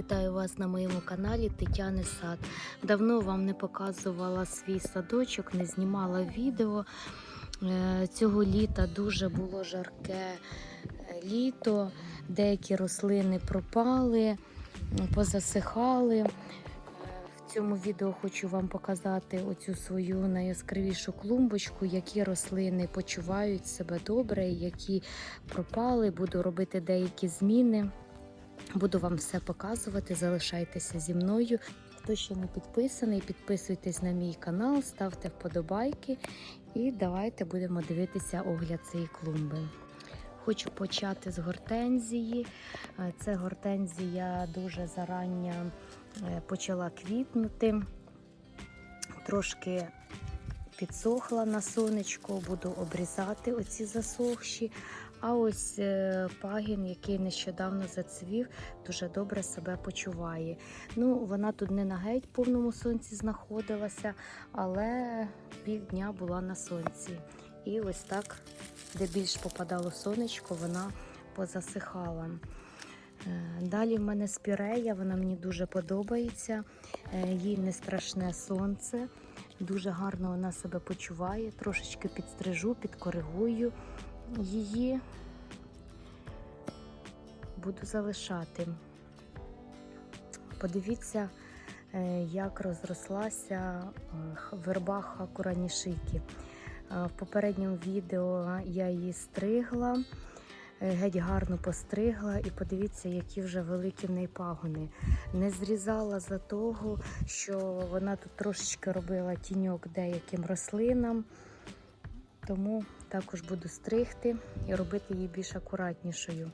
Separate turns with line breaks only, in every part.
Вітаю вас на моєму каналі Тетяни Сад. Давно вам не показувала свій садочок, не знімала відео. Е, Цього літа дуже було жарке е, літо, деякі рослини пропали, позасихали. Е, В цьому відео хочу вам показати оцю свою найяскравішу клумбочку, які рослини почувають себе добре, які пропали. Буду робити деякі зміни. Буду вам все показувати. Залишайтеся зі мною. Хто ще не підписаний, підписуйтесь на мій канал, ставте вподобайки і давайте будемо дивитися огляд цієї клумби. Хочу почати з гортензії. Е, Це гортензія дуже зарання е, почала квітнути. Трошки підсохла на сонечко, буду обрізати оці засохші. А ось е, пагін, який нещодавно зацвів, дуже добре себе почуває. Ну, вона тут не на геть повному сонці знаходилася, але півдня була на сонці. І ось так, де більш попадало сонечко, вона позасихала. Е, Далі в мене спірея, вона мені дуже подобається. Е, Їй не страшне сонце. Дуже гарно вона себе почуває. Трошечки підстрижу, підкоригую її. Буду залишати. Подивіться, е, як розрослася верба хакуранішики. Е, В попередньому відео я її стригла, геть гарно постригла, і подивіться, які вже великі в неї пагони. Не зрізала за того, що вона тут трошечки робила тіньок деяким рослинам, тому також буду стригти і робити її більш акуратнішою.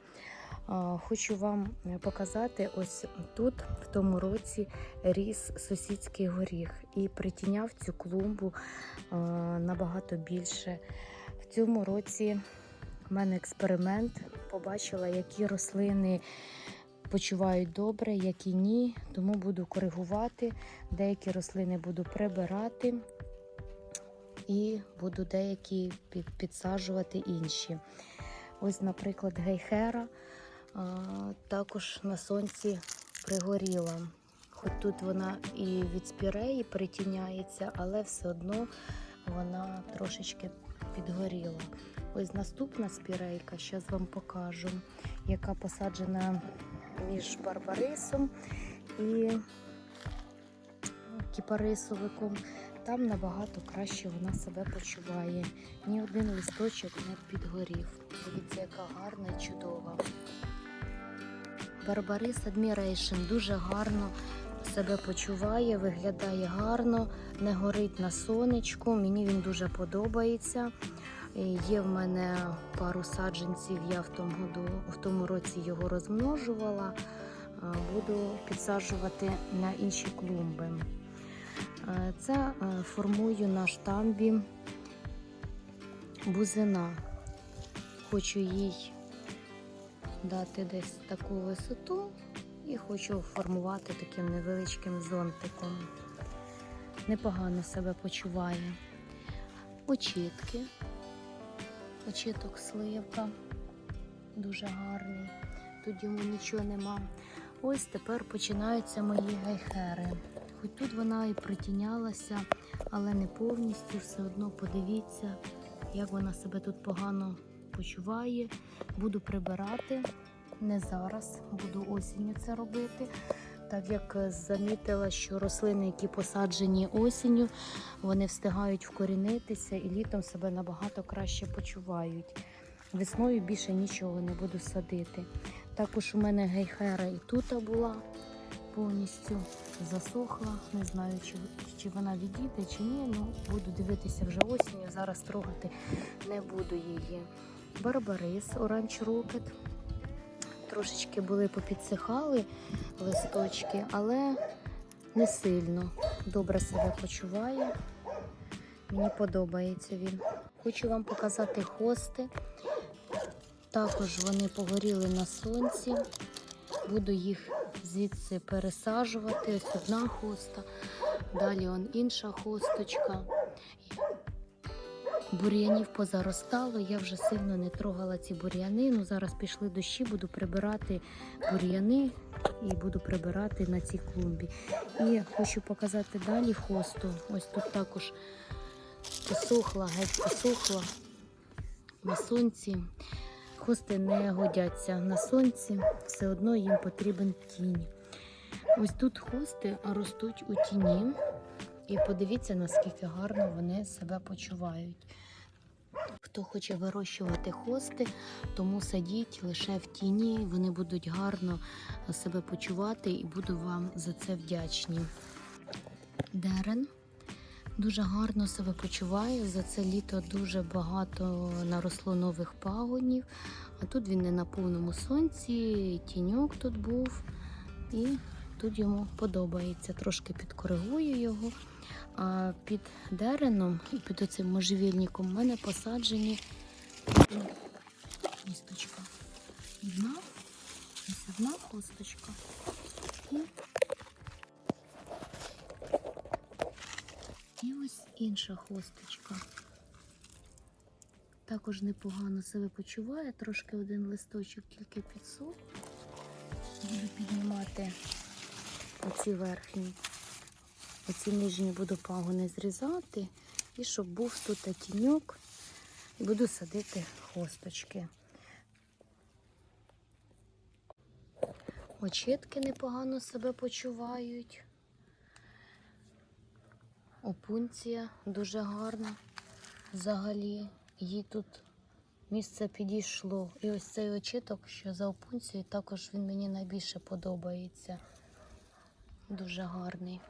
Хочу вам е, показати, ось тут в тому році ріс сусідський горіх і притіняв цю клумбу набагато більше. В цьому році в мене експеримент. Побачила, які рослини почувають добре, які ні. Тому буду коригувати. Деякі рослини буду прибирати і буду деякі під- підсаджувати інші. Ось, наприклад, гейхера також на сонці пригоріла. Хоч тут вона і від спіреї притіняється, але все одно вона трошечки підгоріла. Ось наступна спірейка, зараз вам покажу, яка посаджена між барбарисом і кіпарисовиком. Там набагато краще вона себе почуває. Ні один листочок не підгорів. Дивіться, яка гарна і чудова. Барбарис Admiration дуже гарно себе почуває, виглядає гарно, не горить на сонечку. Мені він дуже подобається. Є в мене пару саджанців, я в тому, году, в тому році його розмножувала. Буду підсаджувати на інші клумби. Це е, формую на штамбі бузина. Хочу їй дати десь таку висоту і хочу формувати таким невеличким зонтиком. Непогано себе почуває. Очітки. Очіток сливка. Дуже гарний. Тут йому нічого нема. Ось тепер починаються мої гайхери. Хоч тут вона і притінялася, але не повністю, все одно подивіться, як вона себе тут погано почуває. Буду прибирати. Не зараз, буду осінню це робити. Так як е, замітила, що рослини, які посаджені осінню, вони встигають вкорінитися і літом себе набагато краще почувають. Весною більше нічого не буду садити. Також у мене гейхера і тут була повністю засохла. Не знаю, чи, чи вона відійде, чи ні. Ну, буду дивитися вже осінню. Зараз трогати не буду її. Барбарис, оранж рокет. Трошечки були попідсихали листочки, але не сильно. Добре себе почуває. Мені подобається він. Хочу вам показати хости. Також вони погоріли на сонці. Буду їх звідси пересаджувати. Ось одна хоста, далі он інша хосточка. Бур'янів позаростало. Я вже сильно не трогала ці бур'яни. Ну зараз пішли дощі, буду прибирати бур'яни і буду прибирати на цій клумбі. І хочу показати далі хосту. Ось тут також посохла, геть посохла на сонці. Хости не годяться на сонці, все одно їм потрібен тінь. Ось тут хости ростуть у тіні. І подивіться, наскільки гарно вони себе почувають. Хто хоче вирощувати хости, тому садіть лише в тіні, вони будуть гарно себе почувати і буду вам за це вдячні. Дерен дуже гарно себе почуває. За це літо дуже багато наросло нових пагонів. А тут він не на повному сонці, тіньок тут був. І тут йому подобається. Трошки підкоригую його. А під дереном і під оцим можжевільником в мене посаджені кісточка. Одна, ось одна косточка. І, і ось інша хосточка. Також непогано себе почуває, трошки один листочок тільки підсох. Буду піднімати оці верхні. Оці нижні буду пагони зрізати, і щоб був тут тіньок, і буду садити хосточки. Очітки непогано себе почувають. Опунція дуже гарна взагалі. Їй тут місце підійшло. І ось цей очіток, що за опунцією, також він мені найбільше подобається. Дуже гарний.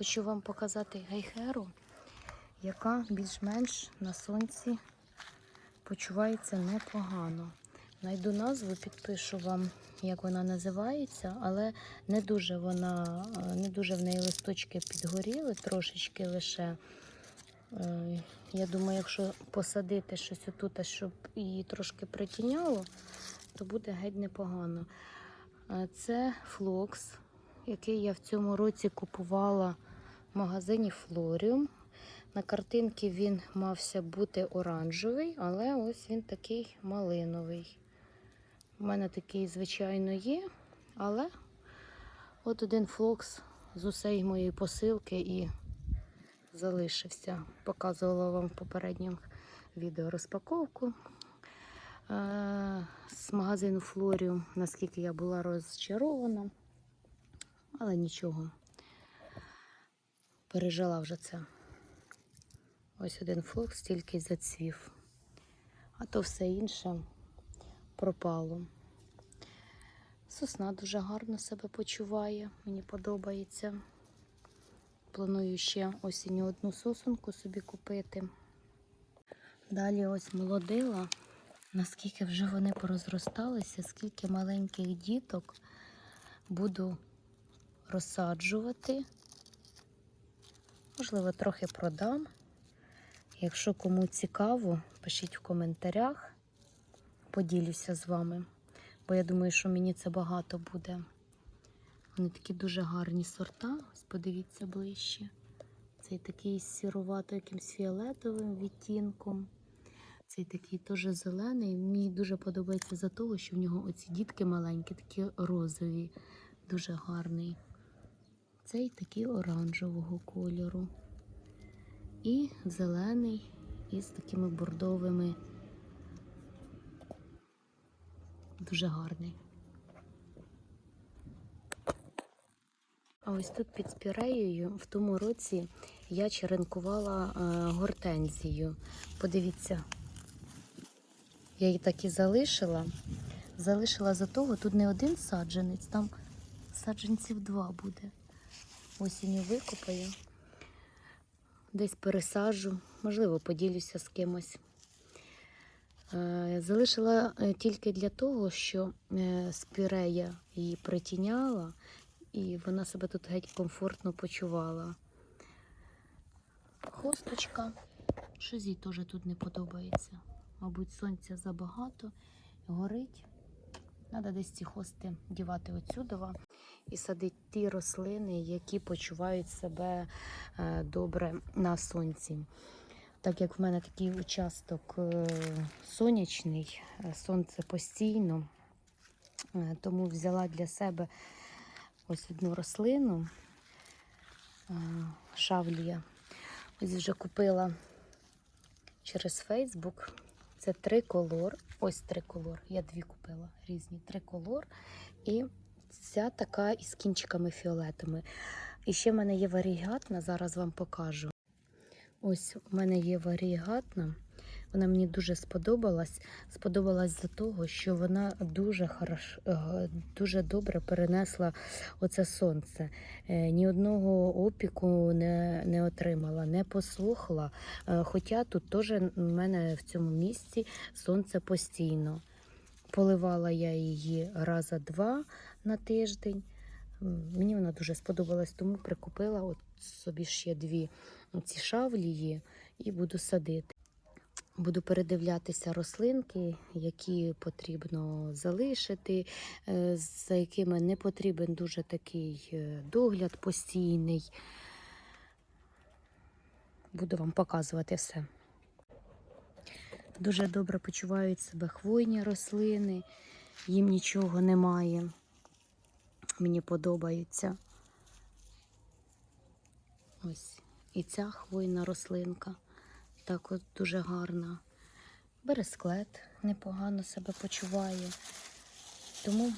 Хочу вам показати гейхеру, яка більш-менш на сонці почувається непогано. Найду назву, підпишу вам, як вона називається, але не дуже вона, не дуже в неї листочки підгоріли, трошечки лише. Е, Я думаю, якщо посадити щось отут, щоб її трошки притіняло, то буде геть непогано. Е, Це флокс, який я в цьому році купувала магазині Флоріум. На картинці він мався бути оранжевий, але ось він такий малиновий. У мене такий, звичайно, є, але от один флокс з усієї моєї посилки і залишився. Показувала вам в попередньому відео розпаковку е, з магазину Флоріум, наскільки я була розчарована, але нічого пережила вже це. Ось один флокс тільки зацвів, а то все інше пропало. Сосна дуже гарно себе почуває, мені подобається. Планую ще осінню одну сосунку собі купити. Далі ось молодила, наскільки вже вони порозросталися, скільки маленьких діток буду розсаджувати. Можливо, трохи продам. Якщо кому цікаво, пишіть в коментарях, поділюся з вами, бо я думаю, що мені це багато буде. Вони такі дуже гарні сорта. Ось подивіться ближче. Цей такий сірувато якимсь фіолетовим відтінком. Цей такий теж зелений. Мені дуже подобається за того, що в нього оці дітки маленькі, такі розові, дуже гарний. Цей такий оранжевого кольору. І зелений із такими бордовими. Дуже гарний. А ось тут під спіреєю в тому році я черенкувала е, гортензію. Подивіться, я її так і залишила. Залишила за того, тут не один саджанець, там саджанців два буде. Осінню викопаю, десь пересаджу, можливо, поділюся з кимось. Е, Залишила е, тільки для того, що е, спірея її притіняла, і вона себе тут геть комфортно почувала. Хосточка, щось їй теж тут не подобається. Мабуть, сонця забагато, горить. Треба десь ці хости дівати отсюдова. І садити ті рослини, які почувають себе е, добре на сонці. Так як в мене такий участок е, сонячний, е, сонце постійно, тому взяла для себе ось одну рослину шавлія. Ось вже купила через Фейсбук. Це триколор. Ось триколор. Я дві купила різні триколор. І ця така із кінчиками фіолетами. І ще в мене є варігатна, зараз вам покажу. Ось у мене є варігатна. Вона мені дуже сподобалась. Сподобалась за того, що вона дуже хорош, е, дуже добре перенесла оце сонце. Е, Ні одного опіку не, не отримала, не послухала. Е, Хоча тут теж в мене в цьому місці сонце постійно. Поливала я її раза два на тиждень. Мені вона дуже сподобалась, тому прикупила от собі ще дві ці шавлії і буду садити. Буду передивлятися рослинки, які потрібно залишити, е, за якими не потрібен дуже такий е, догляд постійний. Буду вам показувати все. Дуже добре почувають себе хвойні рослини, їм нічого немає. Мені подобаються. Ось і ця хвойна рослинка так от дуже гарна. Бересклет непогано себе почуває. Тому,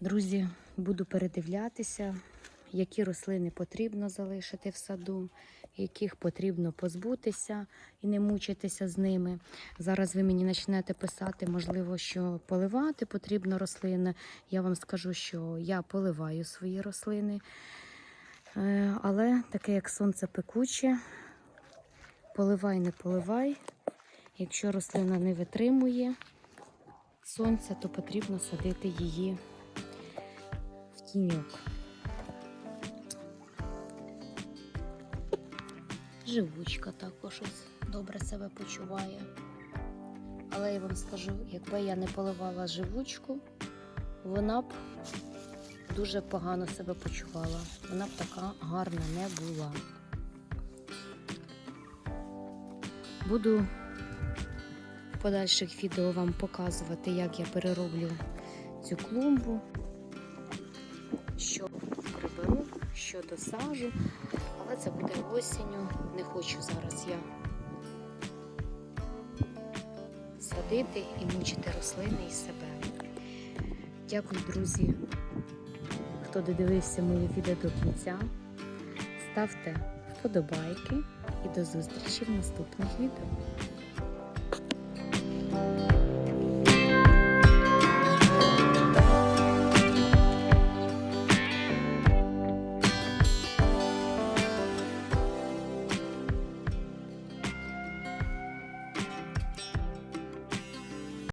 друзі, буду передивлятися, які рослини потрібно залишити в саду, яких потрібно позбутися і не мучитися з ними. Зараз ви мені почнете писати, можливо, що поливати потрібно рослини. Я вам скажу, що я поливаю свої рослини. Е, Але таке, як сонце пекуче, поливай, не поливай. Якщо рослина не витримує сонця, то потрібно садити її в тіньок. Живучка також добре себе почуває. Але я вам скажу, якби я не поливала живучку, вона б дуже погано себе почувала. Вона б така гарна не була. Буду в подальших відео вам показувати, як я перероблю цю клумбу, що приберу, що досажу, але це буде осінню. Не хочу зараз я садити і мучити рослини і себе. Дякую, друзі, хто додивився моє відео до кінця. Ставте вподобайки і до зустрічі в наступних відео.